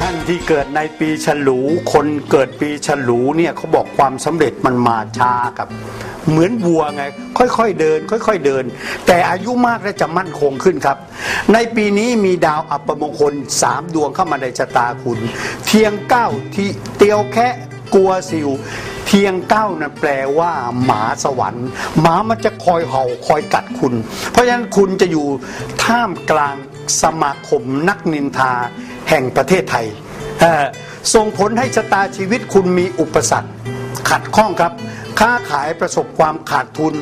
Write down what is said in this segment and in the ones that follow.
ท่านที่เกิดในปีฉลูคนเกิดปีฉลูเนี่ยเขาบอกความสำเร็จมันมาช้ากับ เหมือนวัวไง ค่อยๆเดิน ค่อย ๆเดิน แต่อายุมากและจะมั่นคงขึ้นครับ ในปีนี้มีดาวอัปมงคลสามดวงเข้ามาในชะตาคุณ เทียงเก้าที่เตียวแคะกลัวสิวเทียงเก้านั่นแปลว่าหมาสวรรค์ หมามันจะคอยเห่าคอยกัดคุณ เพราะฉะนั้นคุณจะอยู่ท่ามกลางสมาคมนักนินทา แห่งประเทศไทยเอ่อส่งผลให้ชะตาชีวิตคุณมีอุปสรรค ขัดข้องครับ ค้าขายประสบความขาดทุน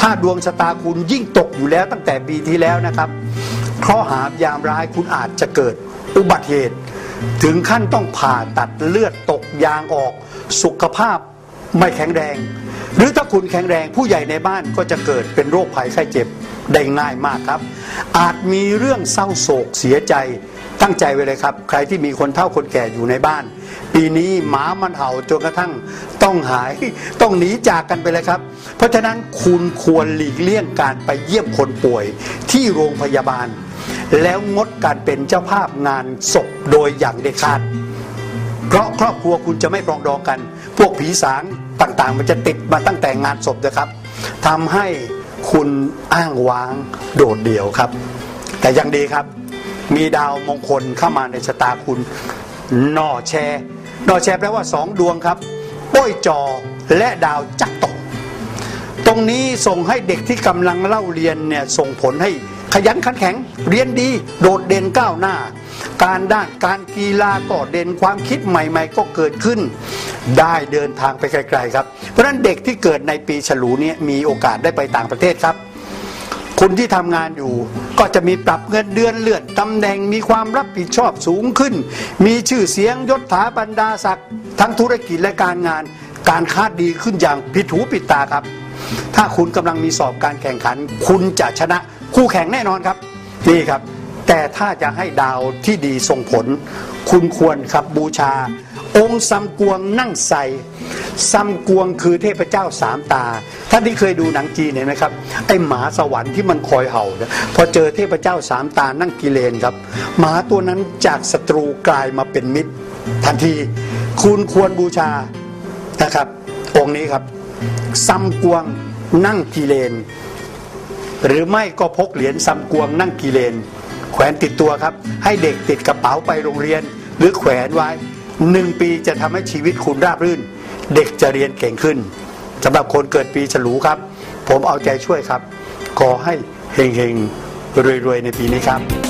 ถ้าดวงชะตาคุณยิ่งตกอยู่แล้วตั้งแต่ปีที่แล้วนะครับเคราะห์หามยามร้ายคุณอาจจะเกิดอุบัติเหตุ ถึงขั้นต้องผ่าตัดเลือดตกยางออกสุขภาพไม่แข็งแรง หรือถ้าคุณแข็งแรงผู้ใหญ่ในบ้านก็จะเกิดเป็นโรคภัยไข้เจ็บได้ง่ายมากครับ อาจมีเรื่องเศร้าโศกเสียใจ ตั้งใจไว้เลยครับ ใครที่มีคนเฒ่าคนแก่อยู่ในบ้าน ปีนี้หมามันเห่าจนกระทั่งต้องหายต้องหนีจากกันไปเลยครับ เพราะฉะนั้นคุณควรหลีกเลี่ยงการไปเยี่ยมคนป่วยที่โรงพยาบาล แล้วงดการเป็นเจ้าภาพงานศพโดยอย่างเด็ดขาด เพราะครอบครัวคุณจะไม่ปรองดองกัน พวกผีสางต่างๆ มันจะติดมาตั้งแต่งานศพนะครับทำให้คุณอ้างว้างโดดเดี่ยวครับ แต่ยังดีครับ มีดาวมงคลเข้ามาในชะตาคุณนอแชร์นอแชร์แปลว่าสองดวงครับป้ยจอและดาวจักรตก ตรงนี้ส่งให้เด็กที่กำลังเล่าเรียนเนี่ยส่งผลให้ขยันขันแข็ง เรียนดี โดดเด่นก้าวหน้า การด้านการกีฬาก็เด่นความคิดใหม่ๆ ก็เกิดขึ้น ได้เดินทางไปไกลๆครับ เพราะฉะนั้นเด็กที่เกิดในปีฉลูเนี่ยมีโอกาสได้ไปต่างประเทศครับ คุณที่ทำงานอยู่ ก็จะมีปรับเงินเดือนเลื่อนตำแหน่งมีความรับผิดชอบสูงขึ้น มีชื่อเสียงยศถาบรรดาศักดิ์ทั้งธุรกิจและการงาน การค้าดีขึ้นอย่างผิดหูผิดตาครับ ถ้าคุณกำลังมีสอบการแข่งขัน คุณจะชนะคู่แข่งแน่นอนครับ นี่ครับ แต่ถ้าจะให้ดาวที่ดีส่งผล คุณควรครับบูชา องค์ซัมกวงนั่งใส่ซัมกวงคือเทพเจ้าสามตา ท่านที่เคยดูหนังจีนเห็นไหมครับ ไอหมาสวรรค์ที่มันคอยเห่าเนี่ยพอเจอเทพเจ้าสามตานั่งกิเลนครับ หมาตัวนั้นจากศัตรูกลายมาเป็นมิตร ทันที คุณควรบูชานะครับ องค์นี้ครับซัมกวงนั่งกิเลน หรือไม่ก็พกเหรียญซัมกวงนั่งกีเลน แขวนติดตัวครับ ให้เด็กติดกระเป๋าไปโรงเรียน หรือแขวนไว้หนึ่งปีจะทำให้ชีวิตคุณราบรื่น เด็กจะเรียนเก่งขึ้นสำหรับคนเกิดปีฉลูครับ ผมเอาใจช่วยครับ ขอให้เฮงๆรวยๆในปีนี้ครับ